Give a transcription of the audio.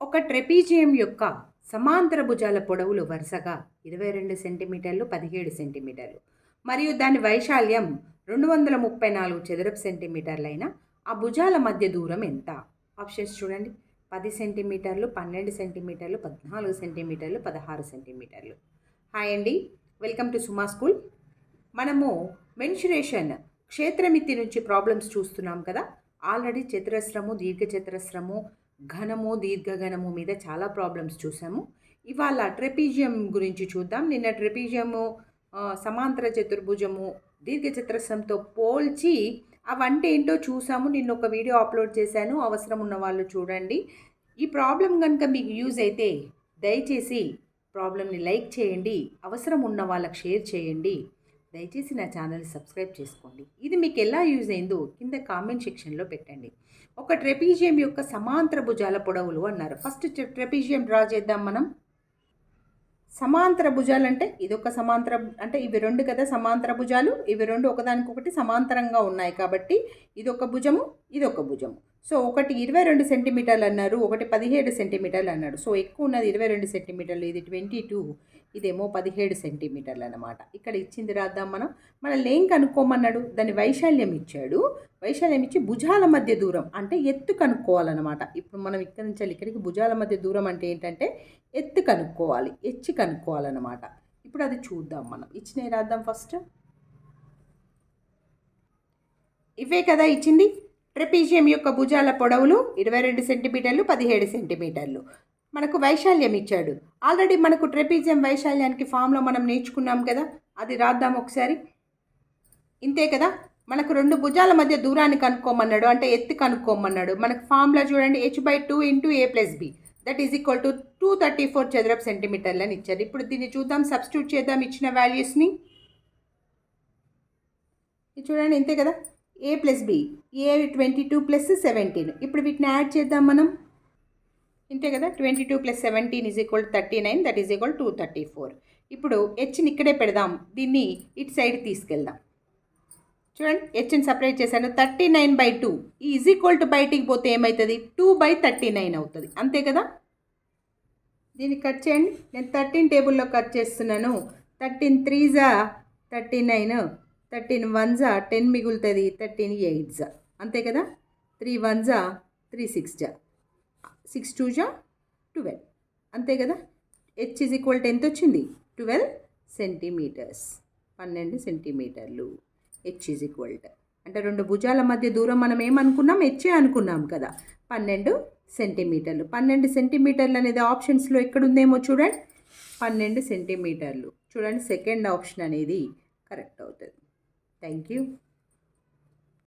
ఒక ట్రెపీజియం యొక్క సమాంతర భుజాల పొడవులు వరుసగా ఇరవై రెండు సెంటీమీటర్లు పదిహేడు సెంటీమీటర్లు. మరియు దాని వైశాల్యం రెండు వందల ముప్పై నాలుగు చదరపు సెంటీమీటర్లైన ఆ భుజాల మధ్య దూరం ఎంత? ఆప్షన్స్ చూడండి. పది సెంటీమీటర్లు పన్నెండు సెంటీమీటర్లు పద్నాలుగు సెంటీమీటర్లు పదహారు సెంటీమీటర్లు. హాయ్ అండి. Welcome to Suma school. మనము మెన్షురేషన్ క్షేత్రమితి నుంచి ప్రాబ్లమ్స్ చూస్తున్నాం కదా. ఆల్రెడీ చతురస్రము దీర్ఘచతురస్రము ఘనము దీర్ఘఘనము మీద చాలా ప్రాబ్లమ్స్ చూసాము. ఇవాళ ట్రెపీజియం గురించి చూద్దాం. నిన్న ట్రెపీజియము సమాంతర చతుర్భుజము దీర్ఘచతురస్రంతో పోల్చి అవంటే ఏంటో చూసాము. నిన్న ఒక వీడియో అప్లోడ్ చేశాను. అవసరం ఉన్న వాళ్ళు చూడండి. ఈ ప్రాబ్లం కనుక మీకు యూజ్ అయితే దయచేసి ప్రాబ్లమ్ని లైక్ చేయండి. అవసరం ఉన్న వాళ్ళకి షేర్ చేయండి. దయచేసి నా ఛానల్ సబ్స్క్రైబ్ చేసుకోండి. ఇది మీకు ఎలా యూజ్ అయిందో కింద కామెంట్ సెక్షన్లో పెట్టండి. ఒక ట్రెపీజియం యొక్క సమాంతర భుజాల పొడవులు అన్నారు. ఫస్ట్ ట్రెపీజియం డ్రా చేద్దాం మనం. సమాంతర భుజాలు అంటే ఇదొక సమాంతర అంటే ఇవి రెండు కదా సమాంతర భుజాలు ఇవి రెండు ఒకదానికొకటి సమాంతరంగా ఉన్నాయి కాబట్టి ఇదొక భుజము ఇదొక భుజము. సో ఒకటి ఇరవై రెండు సెంటీమీటర్లు అన్నారు ఒకటి పదిహేడు సెంటీమీటర్లు అన్నాడు. సో ఎక్కువ ఉన్నది ఇరవై రెండు సెంటీమీటర్లు ఇది ట్వంటీ టూ ఇదేమో పదిహేడు సెంటీమీటర్లు అనమాట ఇక్కడ ఇచ్చింది రాద్దాం మనం. మన లేం కనుక్కోమన్నాడు? దాని వైశాల్యం ఇచ్చాడు. వైశాల్యం ఇచ్చి భుజాల మధ్య దూరం అంటే ఎత్తు కనుక్కోవాలన్నమాట. ఇప్పుడు మనం ఇక్కడ నుంచి ఇక్కడికి భుజాల మధ్య దూరం అంటే ఏంటంటే ఎత్తు కనుక్కోవాలి ఎచ్చి కనుక్కోవాలన్నమాట. ఇప్పుడు అది చూద్దాం మనం. ఇచ్చినవి రాద్దాం ఫస్ట్. ఇవే కదా ఇచ్చింది? ట్రెపీజియం యొక్క భుజాల పొడవులు ఇరవై రెండు సెంటీమీటర్లు పదిహేడు సెంటీమీటర్లు. మనకు వైశాల్యం ఇచ్చాడు. ఆల్రెడీ మనకు ట్రెపీజియం వైశాల్యానికి ఫామ్లో మనం నేర్చుకున్నాం కదా అది రాద్దాం ఒకసారి. ఇంతే కదా? మనకు రెండు భుజాల మధ్య దూరాన్ని కనుక్కోమన్నాడు అంటే ఎత్తు కనుక్కోమన్నాడు. మనకు ఫామ్లో చూడండి h by two into a plus b that is equal to two thirty four చదరపు సెంటీమీటర్లు అని ఇచ్చారు. ఇప్పుడు దీన్ని చూద్దాం సబ్స్టిట్యూట్ చేద్దాం ఇచ్చిన వాల్యూస్ని ఇది చూడండి ఇంతే కదా? A plus b a twenty two plus seventeen ఇప్పుడు వీటిని యాడ్ చేద్దాం మనం. ఇంతే కదా? Twenty two plus seventeen is equal thirty nine that is equal two thirty four ఇప్పుడు హెచ్ని ఇక్కడే పెడదాం. దీన్ని ఇటు సైడ్ తీసుకెళ్దాం. చూడండి హెచ్ని సపరేట్ చేశాను. Thirty nine by two is equal to బయటికి పోతే ఏమవుతుంది టూ బై థర్టీ నైన్ అవుతుంది. అంతే కదా? దీన్ని కట్ చేయండి. నేను థర్టీన్ టేబుల్లో కట్ చేస్తున్నాను. థర్టీన్ త్రీ జా థర్టీ నైన్ థర్టీన్ వన్జా టెన్ మిగులుతుంది థర్టీన్ ఎయిట్ జా అంతే కదా? త్రీ వన్ జా త్రీ సిక్స్ జా సిక్స్ టూ జా ట్వెల్వ్. అంతే కదా? హెచ్ ఇజ్ ఈక్వల్ టు ఎంత వచ్చింది ట్వెల్వ్ సెంటీమీటర్స్. పన్నెండు సెంటీమీటర్లు. హెచ్ ఈజ్ ఈక్వల్ టు అంటే రెండు భుజాల మధ్య దూరం మనం ఏమనుకున్నాం? హెచ్చే అనుకున్నాం కదా? పన్నెండు సెంటీమీటర్లు. పన్నెండు సెంటీమీటర్లు అనేది ఆప్షన్స్లో ఎక్కడుందేమో చూడండి. పన్నెండు సెంటీమీటర్లు. చూడండి సెకండ్ ఆప్షన్ అనేది కరెక్ట్ అవుతుంది. Thank you.